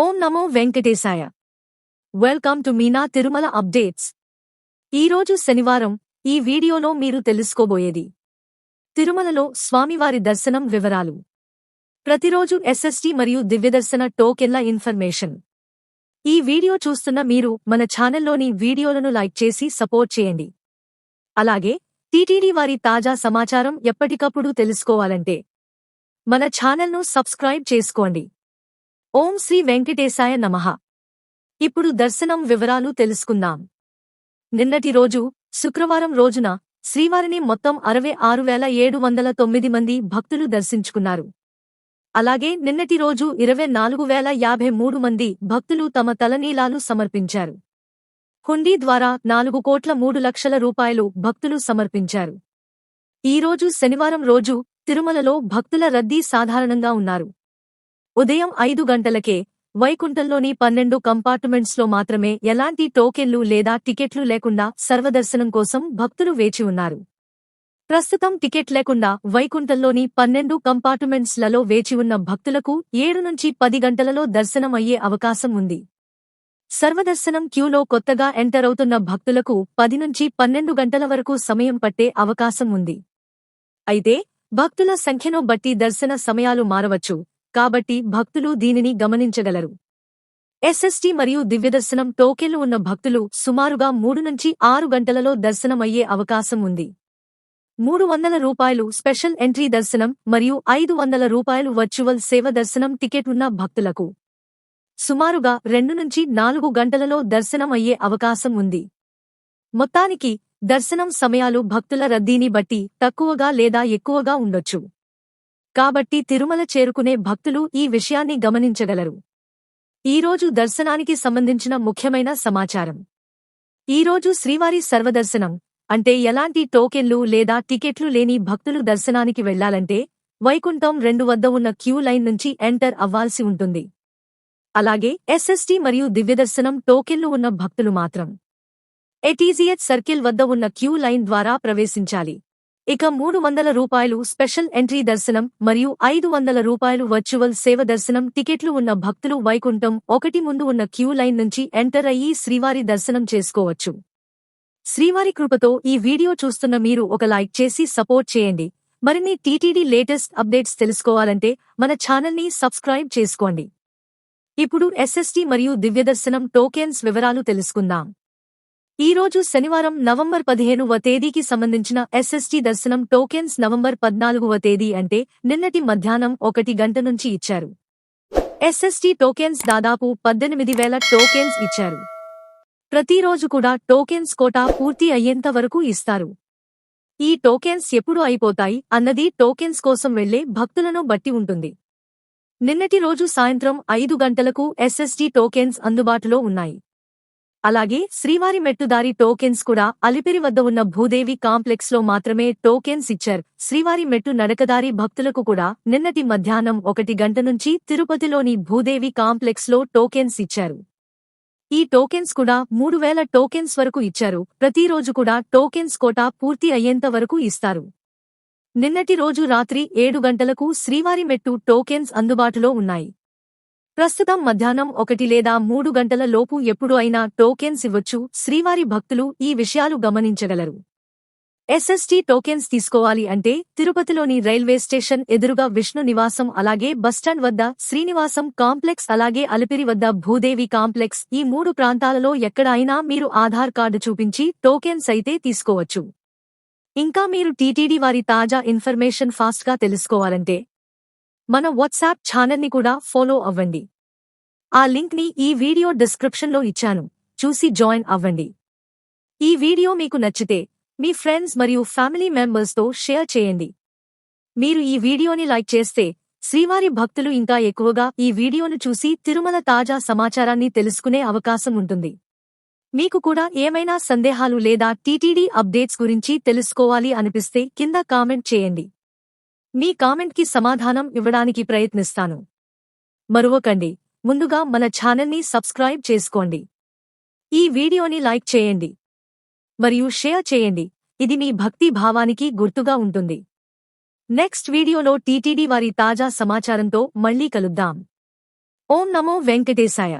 ఓం నమో వెంకటేశాయ. Welcome to Meena Tirumala updates. ఈరోజు శనివారం ఈ వీడియోలో మీరు తెలుసుకోబోయేది. తిరుమలలో స్వామివారి దర్శనం వివరాలు. ప్రతిరోజు ఎస్ఎస్టీ మరియు దివ్యదర్శన టోకెన్ల ఇన్ఫర్మేషన్. ఈ వీడియో చూస్తున్న మీరు మన ఛానల్లోని వీడియోలను లైక్ చేసి సపోర్ట్ చేయండి. అలాగే టీటీడీ వారి తాజా సమాచారం ఎప్పటికప్పుడు తెలుసుకోవాలంటే మన ఛానల్ను సబ్స్క్రైబ్ చేసుకోండి. ఓం శ్రీ వెంకటేశాయ నమః. ఇప్పుడు దర్శనం వివరాలు తెలుసుకుందాం. నిన్నటి రోజు శుక్రవారం రోజున శ్రీవారిని మొత్తం అరవై ఆరు వేల ఏడు వందల తొమ్మిది మంది భక్తులు దర్శించుకున్నారు. అలాగే నిన్నటి రోజు ఇరవై నాలుగు వేల యాభై మూడు మంది భక్తులు తమ తలనీలాలు సమర్పించారు. హుండీ ద్వారా నాలుగు కోట్ల మూడు లక్షల రూపాయలు భక్తులు సమర్పించారు. ఈరోజు శనివారం రోజు తిరుమలలో భక్తుల రద్దీ సాధారణంగా ఉన్నారు. ఉదయం ఐదు గంటలకే వైకుంఠంలోని పన్నెండు కంపార్ట్మెంట్స్లో మాత్రమే ఎలాంటి టోకెన్లు లేదా టికెట్లు లేకుండా సర్వదర్శనం కోసం భక్తులు వేచి ఉన్నారు. ప్రస్తుతం టికెట్ లేకుండా వైకుంఠంలోని పన్నెండు కంపార్ట్మెంట్స్లలో వేచి ఉన్న భక్తులకు ఏడు నుంచి పది గంటలలో దర్శనం అయ్యే అవకాశం ఉంది. సర్వదర్శనం క్యూలో కొత్తగా ఎంటర్ అవుతున్న భక్తులకు పది నుంచి పన్నెండు గంటల వరకు సమయం పట్టే అవకాశం ఉంది. అయితే భక్తుల సంఖ్యను బట్టి దర్శన సమయాలు మారవచ్చు. కాబట్టి భక్తులు దీనిని గమనించగలరు. ఎస్ఎస్టీ మరియు దివ్యదర్శనం టోకెన్లు ఉన్న భక్తులు సుమారుగా మూడు నుంచి ఆరు గంటలలో దర్శనం అయ్యే అవకాశం ఉంది. మూడు వందల రూపాయలు స్పెషల్ ఎంట్రీ దర్శనం మరియు ఐదు వందల రూపాయలు వర్చువల్ సేవ దర్శనం టికెట్ ఉన్న భక్తులకు సుమారుగా రెండు నుంచి నాలుగు గంటలలో దర్శనం అయ్యే అవకాశం ఉంది. మొత్తానికి దర్శనం సమయాలు భక్తుల రద్దీని బట్టి తక్కువగా లేదా ఎక్కువగా ఉండొచ్చు. కాబట్టి తిరుమల చేరుకునే భక్తులు ఈ విషయాన్ని గమనించగలరు. ఈరోజు దర్శనానికి సంబంధించిన ముఖ్యమైన సమాచారం. ఈరోజు శ్రీవారి సర్వదర్శనం అంటే ఎలాంటి టోకెన్లు లేదా టికెట్లు లేని భక్తులు దర్శనానికి వెళ్ళాలంటే వైకుంఠం రెండు వద్ద ఉన్న క్యూ లైన్ నుంచి ఎంటర్ అవ్వాల్సి ఉంటుంది. అలాగే ఎస్ఎస్టీ మరియు దివ్యదర్శనం టోకెన్లు ఉన్న భక్తులు మాత్రం. ఎటీజీహెచ్ సర్కిల్ వద్ద ఉన్న క్యూ లైన్ ద్వారా ప్రవేశించాలి. ఇక మూడు వందల రూపాయలు స్పెషల్ ఎంట్రీ దర్శనం మరియు ఐదు వందల రూపాయలు వర్చువల్ సేవ దర్శనం టికెట్లు ఉన్న భక్తులు వైకుంఠం ఒకటి ముందు ఉన్న క్యూ లైన్ నుంచి ఎంటర్ అయ్యి శ్రీవారి దర్శనం చేసుకోవచ్చు. శ్రీవారి కృపతో ఈ వీడియో చూస్తున్న మీరు ఒక లైక్ చేసి సపోర్ట్ చేయండి. మరిన్ని టీటీడీ లేటెస్ట్ అప్డేట్స్ తెలుసుకోవాలంటే మన ఛానల్ని సబ్స్క్రైబ్ చేసుకోండి. ఇప్పుడు ఎస్ఎస్టీ మరియు దివ్యదర్శనం టోకెన్స్ వివరాలు తెలుసుకుందాం. ఈ రోజు శనివారం నవంబర్ పదిహేనువ తేదీకి సంబంధించిన ఎస్ఎస్టీ దర్శనం టోకెన్స్ నవంబర్ పద్నాలుగవ తేదీ అంటే నిన్నటి మధ్యాహ్నం ఒకటి గంట నుంచి ఇచ్చారు. ఎస్ఎస్టీ టోకెన్స్ దాదాపు పద్దెనిమిది వేల టోకెన్స్ ఇచ్చారు. ప్రతిరోజు కూడా టోకెన్స్ కోటా పూర్తి అయ్యేంత వరకు ఇస్తారు. ఈ టోకెన్స్ ఎప్పుడు అయిపోతాయి అన్నది టోకెన్స్ కోసం వెళ్ళే భక్తులను బట్టి ఉంటుంది. నిన్నటి రోజు సాయంత్రం ఐదు గంటలకు ఎస్ఎస్టీ టోకెన్స్ అందుబాటులో ఉన్నాయి. అలాగే శ్రీవారి మెట్టుదారి టోకెన్స్ కూడా అలిపిరి వద్ద ఉన్న భూదేవి కాంప్లెక్స్లో మాత్రమే టోకెన్స్ ఇచ్చారు. శ్రీవారి మెట్టు నడకదారి భక్తులకు కూడా నిన్నటి మధ్యాహ్నం ఒకటి గంట నుంచి తిరుపతిలోని భూదేవి కాంప్లెక్స్లో టోకెన్స్ ఇచ్చారు. ఈ టోకెన్స్ కూడా మూడు వేల టోకెన్స్ వరకు ఇచ్చారు. ప్రతిరోజు కూడా టోకెన్స్ కోటా పూర్తి అయ్యేంత వరకు ఇస్తారు. నిన్నటి రోజు రాత్రి ఏడు గంటలకు శ్రీవారి మెట్టు టోకెన్స్ అందుబాటులో ఉన్నాయి. ప్రస్తుతం మధ్యాహ్నం ఒకటి లేదా మూడు గంటల లోపు ఎప్పుడు అయినా టోకెన్స్ ఇవ్వచ్చు. శ్రీవారి భక్తులు ఈ విషయాలు గమనించగలరు. ఎస్ఎస్టీ టోకెన్స్ తీసుకోవాలి అంటే తిరుపతిలోని రైల్వే స్టేషన్ ఎదురుగా విష్ణు నివాసం అలాగే బస్టాండ్ వద్ద శ్రీనివాసం కాంప్లెక్స్ అలాగే అలిపిరి వద్ద భూదేవి కాంప్లెక్స్. ఈ మూడు ప్రాంతాలలో ఎక్కడ అయినా మీరు ఆధార్ కార్డు చూపించి టోకెన్స్ అయితే తీసుకోవచ్చు. ఇంకా మీరు టీటీడీ వారి తాజా ఇన్ఫర్మేషన్ ఫాస్ట్గా తెలుసుకోవాలంటే మన వాట్సాప్ ఛానల్ని కూడా ఫాలో అవ్వండి. ఆ లింక్ని ఈ వీడియో డిస్క్రిప్షన్లో ఇచ్చాను. చూసి జాయిన్ అవ్వండి. ఈ వీడియో మీకు నచ్చితే మీ ఫ్రెండ్స్ మరియు ఫ్యామిలీ మెంబర్స్తో షేర్ చేయండి. మీరు ఈ వీడియోని లైక్ చేస్తే శ్రీవారి భక్తులు ఇంకా ఎక్కువగా ఈ వీడియోను చూసి తిరుమల తాజా సమాచారాన్ని తెలుసుకునే అవకాశం ఉంటుంది. మీకు కూడా ఏమైనా సందేహాలు లేదా టీటీడీ అప్డేట్స్ గురించి తెలుసుకోవాలి అనిపిస్తే కింద కామెంట్ చేయండి. మీ కామెంట్కి సమాధానం ఇవ్వడానికి ప్రయత్నిస్తాను. మరువకండి ముందుగా మన ఛానల్ని సబ్స్క్రైబ్ చేసుకోండి. ఈ వీడియోని లైక్ చేయండి. మరియు షేర్ చేయండి. ఇది మీ భక్తి భావానికి గుర్తుగా ఉంటుంది. నెక్స్ట్ వీడియోలో టీటీడీ వారి తాజా సమాచారంతో మళ్ళీ కలుద్దాం. ఓం నమో వెంకటేశాయ.